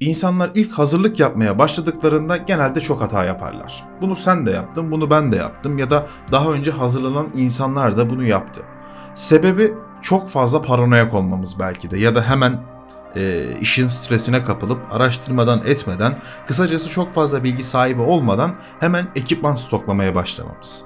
İnsanlar ilk hazırlık yapmaya başladıklarında genelde çok hata yaparlar. Bunu sen de yaptın, bunu ben de yaptım ya da daha önce hazırlanan insanlar da bunu yaptı. Sebebi çok fazla paranoyak olmamız belki de ya da hemen e, işin stresine kapılıp araştırmadan etmeden kısacası çok fazla bilgi sahibi olmadan hemen ekipman stoklamaya başlamamız.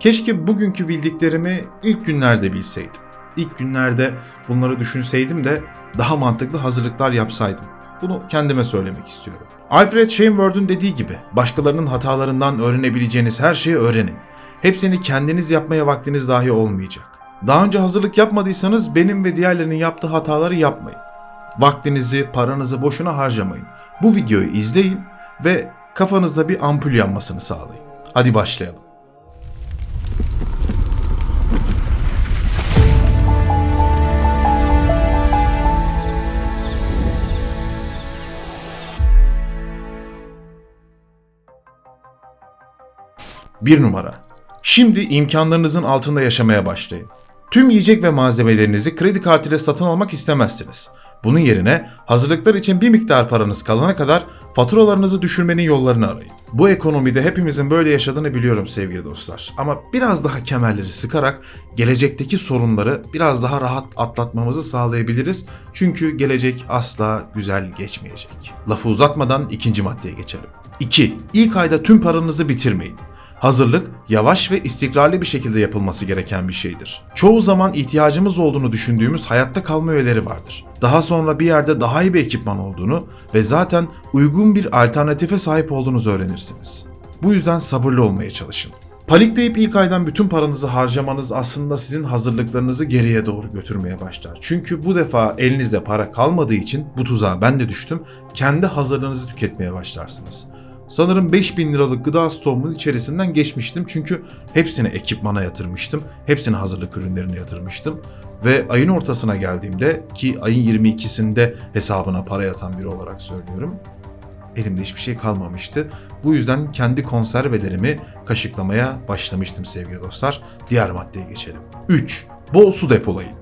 Keşke bugünkü bildiklerimi ilk günlerde bilseydim. İlk günlerde bunları düşünseydim de daha mantıklı hazırlıklar yapsaydım. Bunu kendime söylemek istiyorum. Alfred Shainword'un dediği gibi başkalarının hatalarından öğrenebileceğiniz her şeyi öğrenin. Hepsini kendiniz yapmaya vaktiniz dahi olmayacak. Daha önce hazırlık yapmadıysanız benim ve diğerlerinin yaptığı hataları yapmayın. Vaktinizi, paranızı boşuna harcamayın. Bu videoyu izleyin ve kafanızda bir ampul yanmasını sağlayın. Hadi başlayalım. Bir numara. Şimdi imkanlarınızın altında yaşamaya başlayın. Tüm yiyecek ve malzemelerinizi kredi kartıyla satın almak istemezsiniz. Bunun yerine hazırlıklar için bir miktar paranız kalana kadar faturalarınızı düşürmenin yollarını arayın. Bu ekonomide hepimizin böyle yaşadığını biliyorum sevgili dostlar. Ama biraz daha kemerleri sıkarak gelecekteki sorunları biraz daha rahat atlatmamızı sağlayabiliriz. Çünkü gelecek asla güzel geçmeyecek. Lafı uzatmadan ikinci maddeye geçelim. 2. İlk ayda tüm paranızı bitirmeyin. Hazırlık yavaş ve istikrarlı bir şekilde yapılması gereken bir şeydir. Çoğu zaman ihtiyacımız olduğunu düşündüğümüz hayatta kalma öğeleri vardır. Daha sonra bir yerde daha iyi bir ekipman olduğunu ve zaten uygun bir alternatife sahip olduğunuzu öğrenirsiniz. Bu yüzden sabırlı olmaya çalışın. Panikleyip ilk aydan bütün paranızı harcamanız aslında sizin hazırlıklarınızı geriye doğru götürmeye başlar. Çünkü bu defa elinizde para kalmadığı için bu tuzağa ben de düştüm. Kendi hazırlığınızı tüketmeye başlarsınız. Sanırım 5000 liralık gıda stoğumun içerisinden geçmiştim çünkü hepsini ekipmana yatırmıştım. Hepsini hazırlık ürünlerine yatırmıştım. Ve ayın ortasına geldiğimde ki ayın 22'sinde hesabına para yatan biri olarak söylüyorum. Elimde hiçbir şey kalmamıştı. Bu yüzden kendi konservelerimi kaşıklamaya başlamıştım sevgili dostlar. Diğer maddeye geçelim. 3. Bol su depolayın.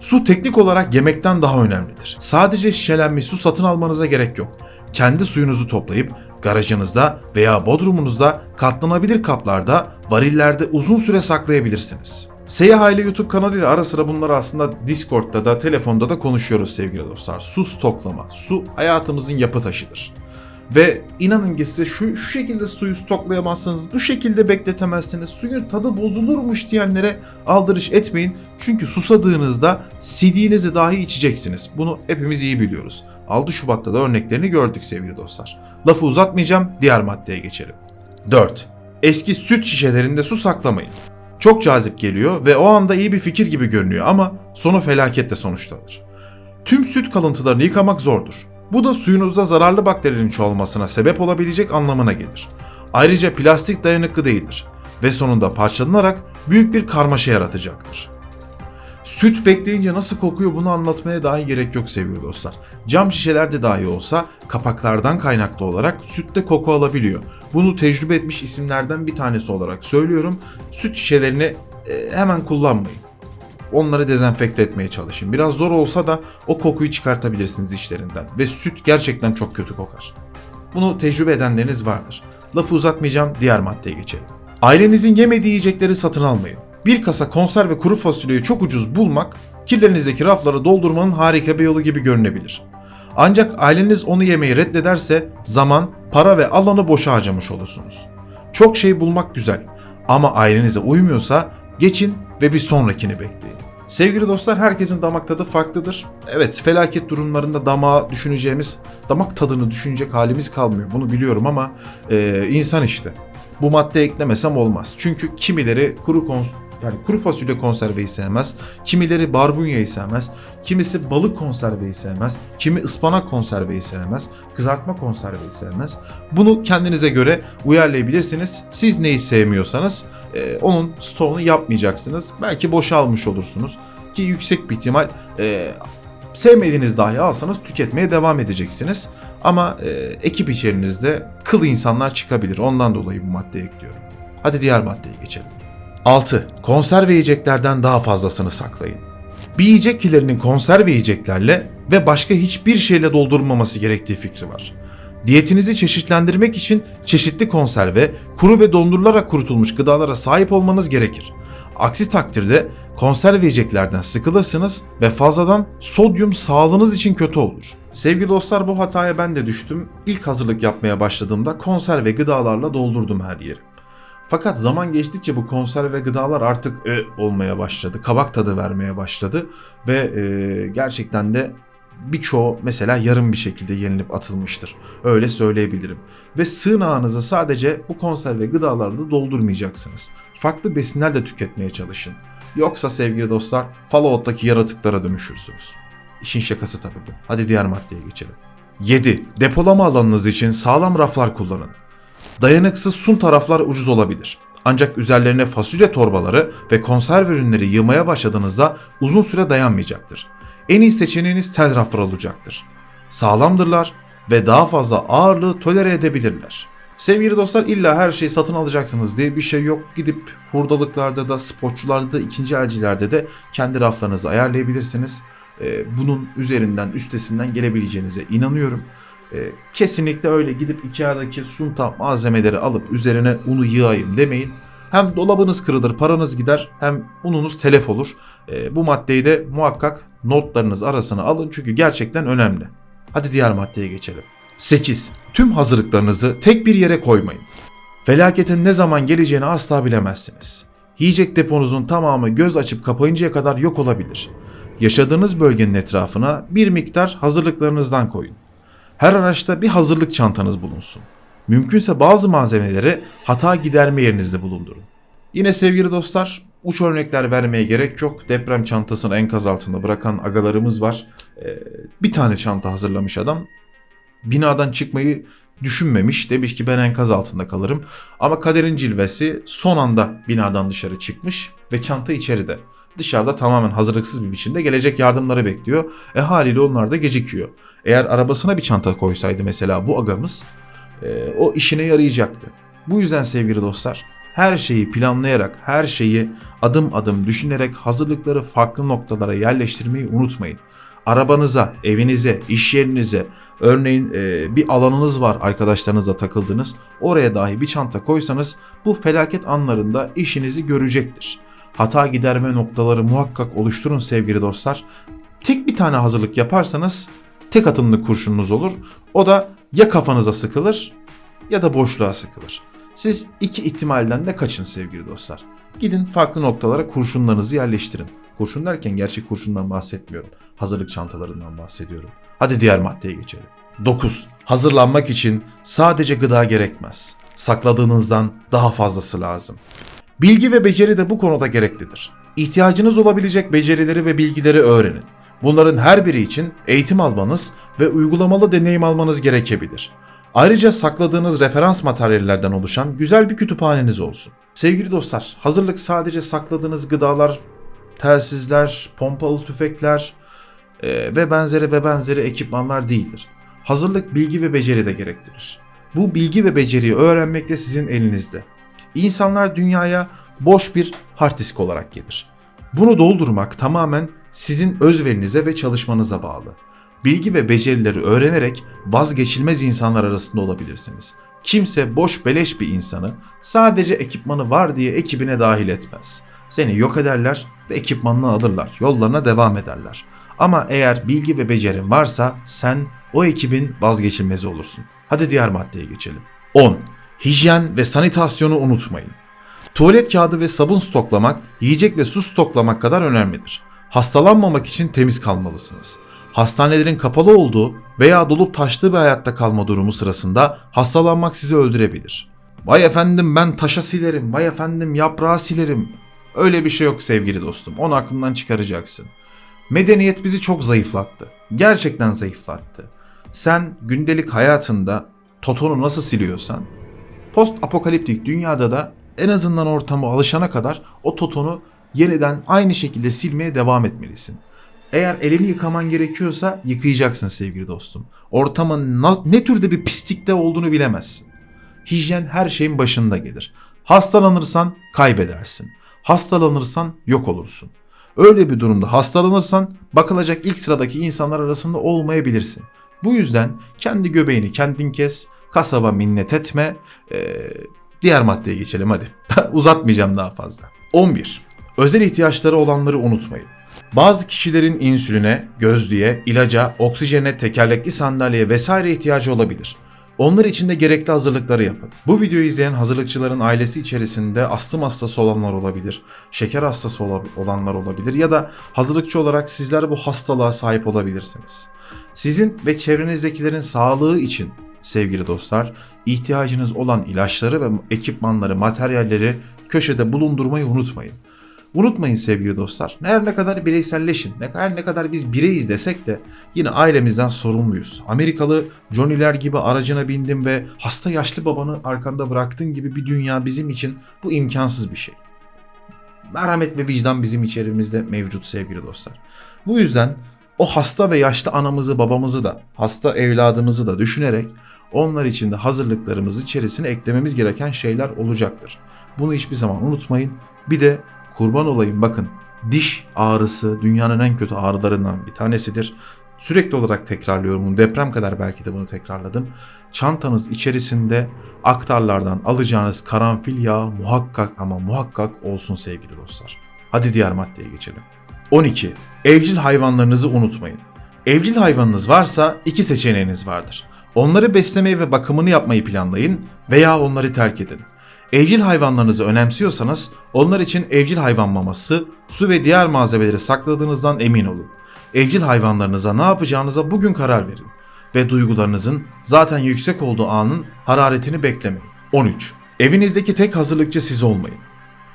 Su teknik olarak yemekten daha önemlidir. Sadece şişelenmiş su satın almanıza gerek yok. Kendi suyunuzu toplayıp garajınızda veya bodrumunuzda katlanabilir kaplarda, varillerde uzun süre saklayabilirsiniz. Seyyah Aile YouTube kanalıyla ara sıra bunları aslında Discord'da da telefonda da konuşuyoruz sevgili dostlar. Su stoklama. Su hayatımızın yapı taşıdır. Ve inanın ki size şu, şu şekilde suyu stoklayamazsınız, bu şekilde bekletemezsiniz, suyun tadı bozulurmuş diyenlere aldırış etmeyin. Çünkü susadığınızda CD'nizi dahi içeceksiniz. Bunu hepimiz iyi biliyoruz. 6 Şubat'ta da örneklerini gördük sevgili dostlar. Lafı uzatmayacağım, diğer maddeye geçelim. 4. Eski süt şişelerinde su saklamayın. Çok cazip geliyor ve o anda iyi bir fikir gibi görünüyor ama sonu felaketle sonuçlanır. Tüm süt kalıntılarını yıkamak zordur. Bu da suyunuzda zararlı bakterilerin çoğalmasına sebep olabilecek anlamına gelir. Ayrıca plastik dayanıklı değildir ve sonunda parçalanarak büyük bir karmaşa yaratacaktır. Süt bekleyince nasıl kokuyor bunu anlatmaya dahi gerek yok sevgili dostlar. Cam şişelerde dahi olsa kapaklardan kaynaklı olarak sütte koku alabiliyor. Bunu tecrübe etmiş isimlerden bir tanesi olarak söylüyorum. Süt şişelerini e, hemen kullanmayın. Onları dezenfekte etmeye çalışın. Biraz zor olsa da o kokuyu çıkartabilirsiniz işlerinden. Ve süt gerçekten çok kötü kokar. Bunu tecrübe edenleriniz vardır. Lafı uzatmayacağım diğer maddeye geçelim. Ailenizin yemediği yiyecekleri satın almayın. Bir kasa konserve kuru fasulyeyi çok ucuz bulmak, kirlerinizdeki rafları doldurmanın harika bir yolu gibi görünebilir. Ancak aileniz onu yemeyi reddederse zaman, para ve alanı boşa harcamış olursunuz. Çok şey bulmak güzel ama ailenize uymuyorsa geçin ve bir sonrakini bekleyin. Sevgili dostlar herkesin damak tadı farklıdır. Evet felaket durumlarında damağı düşüneceğimiz, damak tadını düşünecek halimiz kalmıyor. Bunu biliyorum ama e, insan işte. Bu madde eklemesem olmaz. Çünkü kimileri kuru yani kuru fasulye konserveyi sevmez. Kimileri barbunyayı sevmez. Kimisi balık konserveyi sevmez. Kimi ıspanak konserveyi sevmez. Kızartma konserveyi sevmez. Bunu kendinize göre uyarlayabilirsiniz. Siz neyi sevmiyorsanız e, onun stoğunu yapmayacaksınız. Belki boşalmış olursunuz. Ki yüksek bir ihtimal e, sevmediğiniz dahi alsanız tüketmeye devam edeceksiniz. Ama e, ekip içerinizde kıl insanlar çıkabilir. Ondan dolayı bu maddeyi ekliyorum. Hadi diğer maddeye geçelim. 6. Konserve yiyeceklerden daha fazlasını saklayın. Bir yiyecek kilerinin konserve yiyeceklerle ve başka hiçbir şeyle doldurulmaması gerektiği fikri var. Diyetinizi çeşitlendirmek için çeşitli konserve, kuru ve dondurularak kurutulmuş gıdalara sahip olmanız gerekir. Aksi takdirde konserve yiyeceklerden sıkılırsınız ve fazladan sodyum sağlığınız için kötü olur. Sevgili dostlar bu hataya ben de düştüm. İlk hazırlık yapmaya başladığımda konserve gıdalarla doldurdum her yeri. Fakat zaman geçtikçe bu konserve gıdalar artık e, olmaya başladı. Kabak tadı vermeye başladı ve e, gerçekten de birçoğu mesela yarım bir şekilde yenilip atılmıştır. Öyle söyleyebilirim. Ve sığınağınızı sadece bu konserve gıdalarla doldurmayacaksınız. Farklı besinler de tüketmeye çalışın. Yoksa sevgili dostlar Fallout'taki yaratıklara dönüşürsünüz. İşin şakası tabii bu. Hadi diğer maddeye geçelim. 7. Depolama alanınız için sağlam raflar kullanın. Dayanıksız sun taraflar ucuz olabilir. Ancak üzerlerine fasulye torbaları ve konserve ürünleri yığmaya başladığınızda uzun süre dayanmayacaktır. En iyi seçeneğiniz tel raflar olacaktır. Sağlamdırlar ve daha fazla ağırlığı tolere edebilirler. Sevgili dostlar illa her şeyi satın alacaksınız diye bir şey yok. Gidip hurdalıklarda da, spotçularda da, ikinci elcilerde de kendi raflarınızı ayarlayabilirsiniz. Ee, bunun üzerinden, üstesinden gelebileceğinize inanıyorum. Ee, kesinlikle öyle gidip Ikea'daki sunta malzemeleri alıp üzerine unu yığayım demeyin. Hem dolabınız kırılır, paranız gider hem ununuz telef olur. Ee, bu maddeyi de muhakkak notlarınız arasına alın çünkü gerçekten önemli. Hadi diğer maddeye geçelim. 8. Tüm hazırlıklarınızı tek bir yere koymayın. Felaketin ne zaman geleceğini asla bilemezsiniz. Yiyecek deponuzun tamamı göz açıp kapayıncaya kadar yok olabilir. Yaşadığınız bölgenin etrafına bir miktar hazırlıklarınızdan koyun. Her araçta bir hazırlık çantanız bulunsun. Mümkünse bazı malzemeleri hata giderme yerinizde bulundurun. Yine sevgili dostlar, uç örnekler vermeye gerek yok. Deprem çantasını enkaz altında bırakan agalarımız var. Ee, bir tane çanta hazırlamış adam. Binadan çıkmayı düşünmemiş. Demiş ki ben enkaz altında kalırım. Ama kaderin cilvesi son anda binadan dışarı çıkmış ve çanta içeride. Dışarıda tamamen hazırlıksız bir biçimde gelecek yardımları bekliyor. E haliyle onlar da gecikiyor. Eğer arabasına bir çanta koysaydı mesela bu agamız e, o işine yarayacaktı. Bu yüzden sevgili dostlar her şeyi planlayarak, her şeyi adım adım düşünerek hazırlıkları farklı noktalara yerleştirmeyi unutmayın. Arabanıza, evinize, iş yerinize, örneğin e, bir alanınız var arkadaşlarınızla takıldınız. Oraya dahi bir çanta koysanız bu felaket anlarında işinizi görecektir. Hata giderme noktaları muhakkak oluşturun sevgili dostlar. Tek bir tane hazırlık yaparsanız tek atımlı kurşununuz olur. O da ya kafanıza sıkılır ya da boşluğa sıkılır. Siz iki ihtimalden de kaçın sevgili dostlar. Gidin farklı noktalara kurşunlarınızı yerleştirin. Kurşun derken gerçek kurşundan bahsetmiyorum. Hazırlık çantalarından bahsediyorum. Hadi diğer maddeye geçelim. 9. Hazırlanmak için sadece gıda gerekmez. Sakladığınızdan daha fazlası lazım. Bilgi ve beceri de bu konuda gereklidir. İhtiyacınız olabilecek becerileri ve bilgileri öğrenin. Bunların her biri için eğitim almanız ve uygulamalı deneyim almanız gerekebilir. Ayrıca sakladığınız referans materyallerden oluşan güzel bir kütüphaneniz olsun. Sevgili dostlar, hazırlık sadece sakladığınız gıdalar, telsizler, pompalı tüfekler e, ve benzeri ve benzeri ekipmanlar değildir. Hazırlık bilgi ve beceri de gerektirir. Bu bilgi ve beceriyi öğrenmek de sizin elinizde. İnsanlar dünyaya boş bir hard disk olarak gelir. Bunu doldurmak tamamen sizin özverinize ve çalışmanıza bağlı. Bilgi ve becerileri öğrenerek vazgeçilmez insanlar arasında olabilirsiniz. Kimse boş beleş bir insanı sadece ekipmanı var diye ekibine dahil etmez. Seni yok ederler ve ekipmanını alırlar, yollarına devam ederler. Ama eğer bilgi ve becerin varsa sen o ekibin vazgeçilmezi olursun. Hadi diğer maddeye geçelim. 10. Hijyen ve sanitasyonu unutmayın. Tuvalet kağıdı ve sabun stoklamak, yiyecek ve su stoklamak kadar önemlidir. Hastalanmamak için temiz kalmalısınız. Hastanelerin kapalı olduğu veya dolup taştığı bir hayatta kalma durumu sırasında hastalanmak sizi öldürebilir. Vay efendim ben taşa silerim, vay efendim yaprağı silerim. Öyle bir şey yok sevgili dostum. Onu aklından çıkaracaksın. Medeniyet bizi çok zayıflattı. Gerçekten zayıflattı. Sen gündelik hayatında totonu nasıl siliyorsan post apokaliptik dünyada da en azından ortamı alışana kadar o totonu yeniden aynı şekilde silmeye devam etmelisin. Eğer elini yıkaman gerekiyorsa yıkayacaksın sevgili dostum. Ortamın ne türde bir pislikte olduğunu bilemezsin. Hijyen her şeyin başında gelir. Hastalanırsan kaybedersin. Hastalanırsan yok olursun. Öyle bir durumda hastalanırsan bakılacak ilk sıradaki insanlar arasında olmayabilirsin. Bu yüzden kendi göbeğini kendin kes, kasaba minnet etme. Ee, diğer maddeye geçelim hadi. Uzatmayacağım daha fazla. 11. Özel ihtiyaçları olanları unutmayın. Bazı kişilerin insüline, gözlüğe, ilaca, oksijene, tekerlekli sandalyeye vesaire ihtiyacı olabilir. Onlar için de gerekli hazırlıkları yapın. Bu videoyu izleyen hazırlıkçıların ailesi içerisinde astım hastası olanlar olabilir, şeker hastası ola- olanlar olabilir ya da hazırlıkçı olarak sizler bu hastalığa sahip olabilirsiniz. Sizin ve çevrenizdekilerin sağlığı için sevgili dostlar, ihtiyacınız olan ilaçları ve ekipmanları, materyalleri köşede bulundurmayı unutmayın. Unutmayın sevgili dostlar. Her ne kadar bireyselleşin, ne her ne kadar biz bireyiz desek de yine ailemizden sorumluyuz. Amerikalı Johnny'ler gibi aracına bindim ve hasta yaşlı babanı arkanda bıraktın gibi bir dünya bizim için bu imkansız bir şey. Merhamet ve vicdan bizim içerimizde mevcut sevgili dostlar. Bu yüzden o hasta ve yaşlı anamızı babamızı da hasta evladımızı da düşünerek onlar için de hazırlıklarımız içerisine eklememiz gereken şeyler olacaktır. Bunu hiçbir zaman unutmayın. Bir de kurban olayım bakın diş ağrısı dünyanın en kötü ağrılarından bir tanesidir. Sürekli olarak tekrarlıyorum bunu. Deprem kadar belki de bunu tekrarladım. Çantanız içerisinde aktarlardan alacağınız karanfil yağı muhakkak ama muhakkak olsun sevgili dostlar. Hadi diğer maddeye geçelim. 12. Evcil hayvanlarınızı unutmayın. Evcil hayvanınız varsa iki seçeneğiniz vardır. Onları beslemeyi ve bakımını yapmayı planlayın veya onları terk edin. Evcil hayvanlarınızı önemsiyorsanız onlar için evcil hayvan maması, su ve diğer malzemeleri sakladığınızdan emin olun. Evcil hayvanlarınıza ne yapacağınıza bugün karar verin ve duygularınızın zaten yüksek olduğu anın hararetini beklemeyin. 13. Evinizdeki tek hazırlıkçı siz olmayın.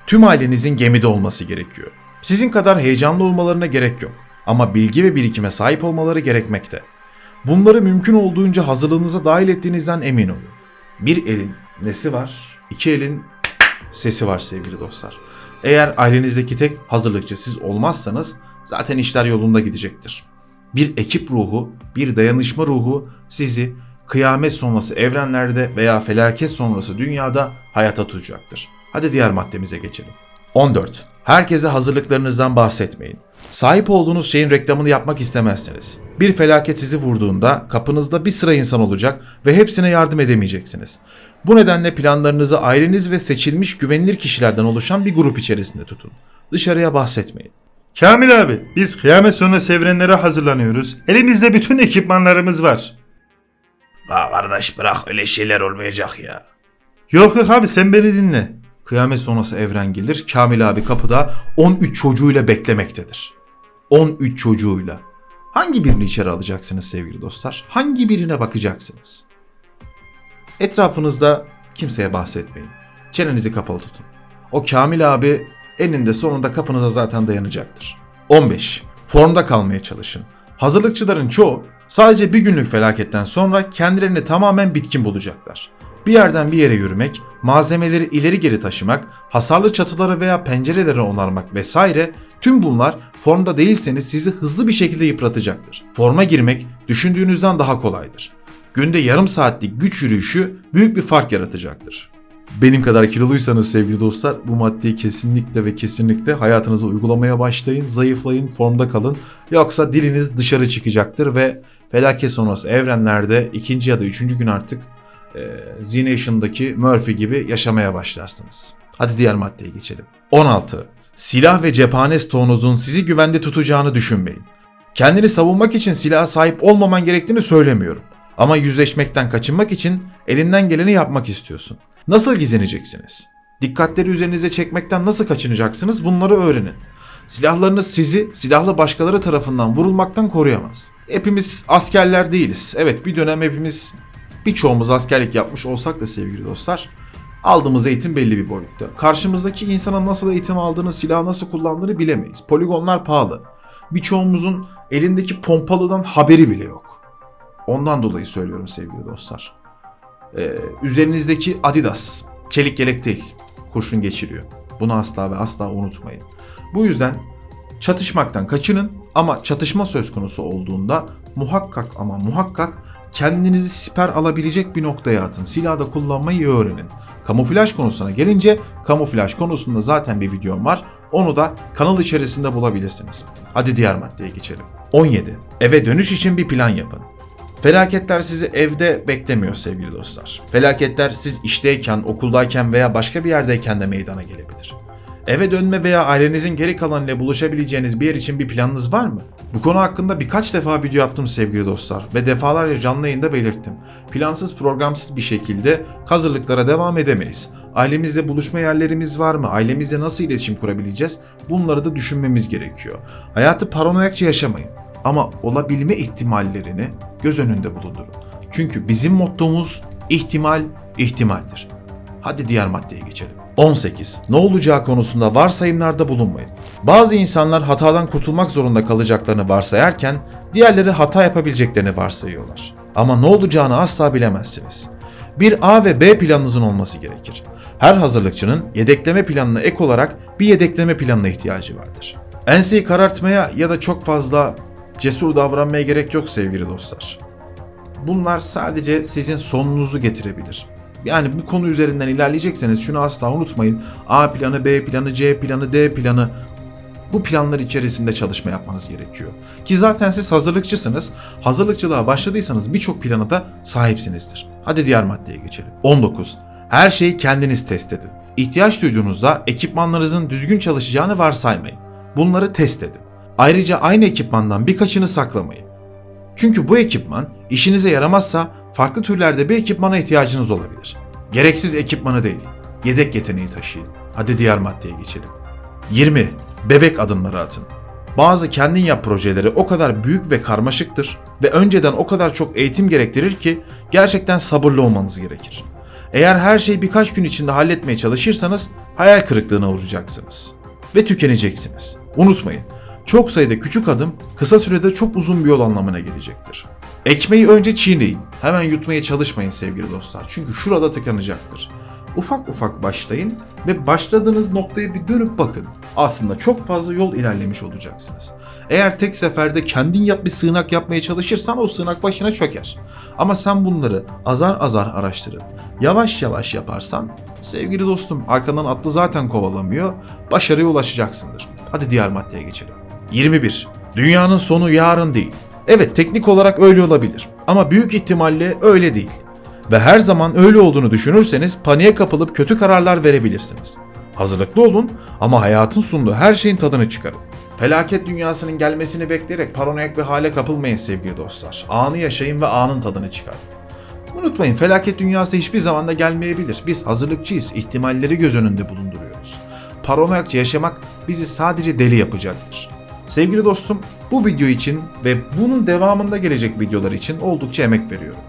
Tüm ailenizin gemide olması gerekiyor. Sizin kadar heyecanlı olmalarına gerek yok ama bilgi ve birikime sahip olmaları gerekmekte. Bunları mümkün olduğunca hazırlığınıza dahil ettiğinizden emin olun. Bir elin nesi var? İki elin sesi var sevgili dostlar. Eğer ailenizdeki tek hazırlıkçı siz olmazsanız zaten işler yolunda gidecektir. Bir ekip ruhu, bir dayanışma ruhu sizi kıyamet sonrası evrenlerde veya felaket sonrası dünyada hayata tutacaktır. Hadi diğer maddemize geçelim. 14. Herkese hazırlıklarınızdan bahsetmeyin. Sahip olduğunuz şeyin reklamını yapmak istemezsiniz. Bir felaket sizi vurduğunda kapınızda bir sıra insan olacak ve hepsine yardım edemeyeceksiniz. Bu nedenle planlarınızı aileniz ve seçilmiş güvenilir kişilerden oluşan bir grup içerisinde tutun. Dışarıya bahsetmeyin. Kamil abi biz kıyamet sonrası evrenlere hazırlanıyoruz. Elimizde bütün ekipmanlarımız var. Ya kardeş bırak öyle şeyler olmayacak ya. Yok yok abi sen beni dinle. Kıyamet sonrası evren gelir. Kamil abi kapıda 13 çocuğuyla beklemektedir. 13 çocuğuyla. Hangi birini içeri alacaksınız sevgili dostlar? Hangi birine bakacaksınız? Etrafınızda kimseye bahsetmeyin. Çenenizi kapalı tutun. O Kamil abi eninde sonunda kapınıza zaten dayanacaktır. 15. Formda kalmaya çalışın. Hazırlıkçıların çoğu sadece bir günlük felaketten sonra kendilerini tamamen bitkin bulacaklar. Bir yerden bir yere yürümek, malzemeleri ileri geri taşımak, hasarlı çatıları veya pencereleri onarmak vesaire tüm bunlar formda değilseniz sizi hızlı bir şekilde yıpratacaktır. Forma girmek düşündüğünüzden daha kolaydır. Günde yarım saatlik güç yürüyüşü büyük bir fark yaratacaktır. Benim kadar kiloluysanız sevgili dostlar bu maddeyi kesinlikle ve kesinlikle hayatınıza uygulamaya başlayın, zayıflayın, formda kalın. Yoksa diliniz dışarı çıkacaktır ve felaket sonrası evrenlerde ikinci ya da üçüncü gün artık Z-Nation'daki Murphy gibi yaşamaya başlarsınız. Hadi diğer maddeye geçelim. 16. Silah ve cephane stoğunuzun sizi güvende tutacağını düşünmeyin. Kendini savunmak için silaha sahip olmaman gerektiğini söylemiyorum. Ama yüzleşmekten kaçınmak için elinden geleni yapmak istiyorsun. Nasıl gizleneceksiniz? Dikkatleri üzerinize çekmekten nasıl kaçınacaksınız bunları öğrenin. Silahlarınız sizi silahlı başkaları tarafından vurulmaktan koruyamaz. Hepimiz askerler değiliz. Evet bir dönem hepimiz birçoğumuz askerlik yapmış olsak da sevgili dostlar aldığımız eğitim belli bir boyutta. Karşımızdaki insana nasıl eğitim aldığını, silahı nasıl kullandığını bilemeyiz. Poligonlar pahalı. Birçoğumuzun elindeki pompalıdan haberi bile yok. Ondan dolayı söylüyorum sevgili dostlar. Ee, üzerinizdeki Adidas çelik yelek değil, kurşun geçiriyor. Bunu asla ve asla unutmayın. Bu yüzden çatışmaktan kaçının ama çatışma söz konusu olduğunda muhakkak ama muhakkak kendinizi siper alabilecek bir noktaya atın. Silahı da kullanmayı öğrenin. Kamuflaj konusuna gelince kamuflaj konusunda zaten bir videom var. Onu da kanal içerisinde bulabilirsiniz. Hadi diğer maddeye geçelim. 17. Eve dönüş için bir plan yapın. Felaketler sizi evde beklemiyor sevgili dostlar. Felaketler siz işteyken, okuldayken veya başka bir yerdeyken de meydana gelebilir. Eve dönme veya ailenizin geri kalanıyla buluşabileceğiniz bir yer için bir planınız var mı? Bu konu hakkında birkaç defa video yaptım sevgili dostlar ve defalarca canlı yayında belirttim. Plansız programsız bir şekilde hazırlıklara devam edemeyiz. Ailemizle buluşma yerlerimiz var mı? Ailemizle nasıl iletişim kurabileceğiz? Bunları da düşünmemiz gerekiyor. Hayatı paranoyakça yaşamayın. Ama olabilme ihtimallerini göz önünde bulundurun. Çünkü bizim mottomuz ihtimal ihtimaldir. Hadi diğer maddeye geçelim. 18. Ne olacağı konusunda varsayımlarda bulunmayın. Bazı insanlar hatadan kurtulmak zorunda kalacaklarını varsayarken diğerleri hata yapabileceklerini varsayıyorlar. Ama ne olacağını asla bilemezsiniz. Bir A ve B planınızın olması gerekir. Her hazırlıkçının yedekleme planına ek olarak bir yedekleme planına ihtiyacı vardır. Enseyi karartmaya ya da çok fazla cesur davranmaya gerek yok sevgili dostlar. Bunlar sadece sizin sonunuzu getirebilir. Yani bu konu üzerinden ilerleyecekseniz şunu asla unutmayın. A planı, B planı, C planı, D planı bu planlar içerisinde çalışma yapmanız gerekiyor. Ki zaten siz hazırlıkçısınız. Hazırlıkçılığa başladıysanız birçok plana da sahipsinizdir. Hadi diğer maddeye geçelim. 19. Her şeyi kendiniz test edin. İhtiyaç duyduğunuzda ekipmanlarınızın düzgün çalışacağını varsaymayın. Bunları test edin. Ayrıca aynı ekipmandan birkaçını saklamayın. Çünkü bu ekipman işinize yaramazsa farklı türlerde bir ekipmana ihtiyacınız olabilir. Gereksiz ekipmanı değil, yedek yeteneği taşıyın. Hadi diğer maddeye geçelim. 20. Bebek adımları atın. Bazı kendin yap projeleri o kadar büyük ve karmaşıktır ve önceden o kadar çok eğitim gerektirir ki gerçekten sabırlı olmanız gerekir. Eğer her şeyi birkaç gün içinde halletmeye çalışırsanız hayal kırıklığına uğrayacaksınız ve tükeneceksiniz. Unutmayın, çok sayıda küçük adım kısa sürede çok uzun bir yol anlamına gelecektir. Ekmeği önce çiğneyin. Hemen yutmaya çalışmayın sevgili dostlar. Çünkü şurada tıkanacaktır. Ufak ufak başlayın ve başladığınız noktaya bir dönüp bakın. Aslında çok fazla yol ilerlemiş olacaksınız. Eğer tek seferde kendin yap bir sığınak yapmaya çalışırsan o sığınak başına çöker. Ama sen bunları azar azar araştırıp yavaş yavaş yaparsan sevgili dostum arkandan atlı zaten kovalamıyor. Başarıya ulaşacaksındır. Hadi diğer maddeye geçelim. 21. Dünyanın sonu yarın değil. Evet teknik olarak öyle olabilir ama büyük ihtimalle öyle değil. Ve her zaman öyle olduğunu düşünürseniz paniğe kapılıp kötü kararlar verebilirsiniz. Hazırlıklı olun ama hayatın sunduğu her şeyin tadını çıkarın. Felaket dünyasının gelmesini bekleyerek paranoyak bir hale kapılmayın sevgili dostlar. Anı yaşayın ve anın tadını çıkarın. Unutmayın felaket dünyası hiçbir zaman da gelmeyebilir. Biz hazırlıkçıyız, ihtimalleri göz önünde bulunduruyoruz. Paranoyakça yaşamak bizi sadece deli yapacaktır. Sevgili dostum, bu video için ve bunun devamında gelecek videolar için oldukça emek veriyorum.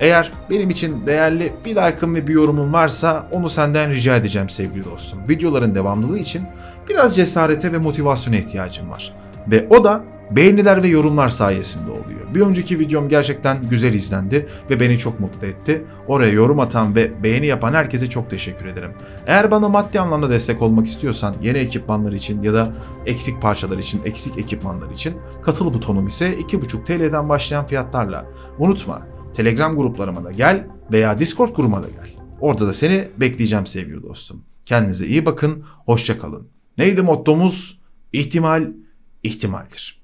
Eğer benim için değerli bir like'ın ve bir yorumun varsa onu senden rica edeceğim sevgili dostum. Videoların devamlılığı için biraz cesarete ve motivasyona ihtiyacım var. Ve o da beğeniler ve yorumlar sayesinde oluyor. Bir önceki videom gerçekten güzel izlendi ve beni çok mutlu etti. Oraya yorum atan ve beğeni yapan herkese çok teşekkür ederim. Eğer bana maddi anlamda destek olmak istiyorsan yeni ekipmanlar için ya da eksik parçalar için, eksik ekipmanlar için katıl butonum ise 2,5 TL'den başlayan fiyatlarla. Unutma Telegram gruplarıma da gel veya Discord grubuma da gel. Orada da seni bekleyeceğim sevgili dostum. Kendinize iyi bakın, hoşça kalın. Neydi mottomuz? İhtimal ihtimaldir.